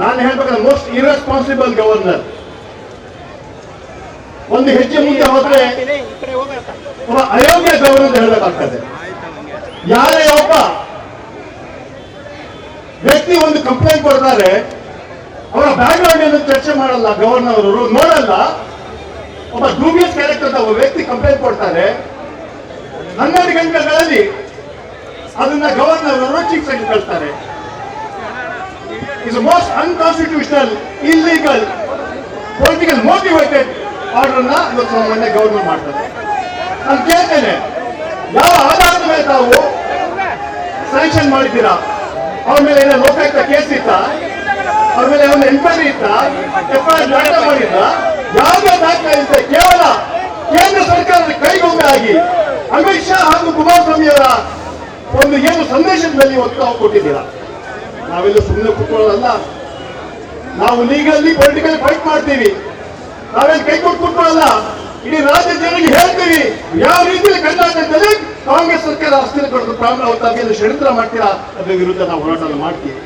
ನಾನು ಹೇಳ್ಬೇಕಾದ್ರೆ most irresponsible governor ಒಂದು ಹೆಜ್ಜೆ ಮುಂದೆ ಹೋದ್ರೆ ಅಯೋಗ್ಯ ಗವರ್ನರ್ ಹೇಳಬೇಕಾಗ್ತದೆ. ಯಾರೇ ಒಬ್ಬ ವ್ಯಕ್ತಿ ಒಂದು ಕಂಪ್ಲೇಂಟ್ ಕೊಡ್ತಾರೆ, ಅವರ ಬ್ಯಾಕ್ಗ್ರೌಂಡ್ ಏನು ಚರ್ಚೆ ಮಾಡಲ್ಲ ಗವರ್ನರ್ ಅವರು ನೋಡಲ್ಲ, ಒಬ್ಬ ಡೂಬಿಯಸ್ ಕ್ಯಾರೆಕ್ಟರ್ ಒಬ್ಬ ವ್ಯಕ್ತಿ ಕಂಪ್ಲೇಂಟ್ ಕೊಡ್ತಾರೆ. ಹನ್ನೆರಡು ಗಂಟೆಗಳಲ್ಲಿ ಅದನ್ನ ಗವರ್ನರ್ ಅವರು chief secretary most unconstitutional illegal political motivated ಆರ್ಡರ್ನ ಇವತ್ತು ಮೊನ್ನೆ ಮಾಡ್ತದೆ. ಮಾಡ್ತಾರೆ ನಾನು ಕೇಳ್ತೇನೆ, ಯಾವ ಆಧಾರದ ಮೇಲೆ ತಾವು ಸ್ಯಾಂಕ್ಷನ್ ಮಾಡಿದ್ದೀರಾ? ಅವ್ರ ಮೇಲೆ ಏನೋ ಲೋಕಾಯುಕ್ತ ಕೇಸ್ ಇತ್ತ? ಅವ್ರ ಮೇಲೆ ಒಂದು ಎನ್ಕ್ವೈರಿ ಇತ್ತ? ಎಫ್ ಐ ಆರ್ ದಾಖಲೆ ಮಾಡಿದ್ದ ಯಾವುದೇ ದಾಖಲೆ ಇಲ್ಲದೆ ಕೇವಲ ಕೇಂದ್ರ ಸರ್ಕಾರದ ಕೈಗೊಂಬೆ ಆಗಿ ಅಮಿತ್ ಶಾ ಹಾಗೂ ಕುಮಾರಸ್ವಾಮಿ ಅವರ ಒಂದು ಏನು ಸಂದೇಶದಲ್ಲಿ ಒತ್ತು ಕೊಟ್ಟಿದ್ದೀರಾ? ನಾವೆಲ್ಲ ಸುಮ್ಮನೆ ಕೂತ್ಕೊಳ್ಳಲ್ಲ ನಾವು ಲೀಗಲ್ಲಿ ಪೊಲಿಟಿಕಲ್ ಫೈಟ್ ಮಾಡ್ತೀವಿ. ನಾವೇನು ಕೈ ಕೊಟ್ಟು ಕೂತ್ಕೊಳ್ಳಲ್ಲ ಇಡೀ ರಾಜ್ಯ ಜನರಿಗೆ ಹೇಳ್ತೀವಿ. ಯಾವ ರೀತಿಯಲ್ಲಿ ಕರ್ನಾಟಕದಲ್ಲಿ ಕಾಂಗ್ರೆಸ್ ಸರ್ಕಾರ ಅಸ್ಥಿರಗೊಳಿಸೋ ಪ್ರಾರಂಭ ಷಡ್ಯಂತ್ರ ಮಾಡ್ತೀರಾ? ಅದ್ರ ವಿರುದ್ಧ ನಾವು ಹೋರಾಟ ಮಾಡ್ತೀವಿ.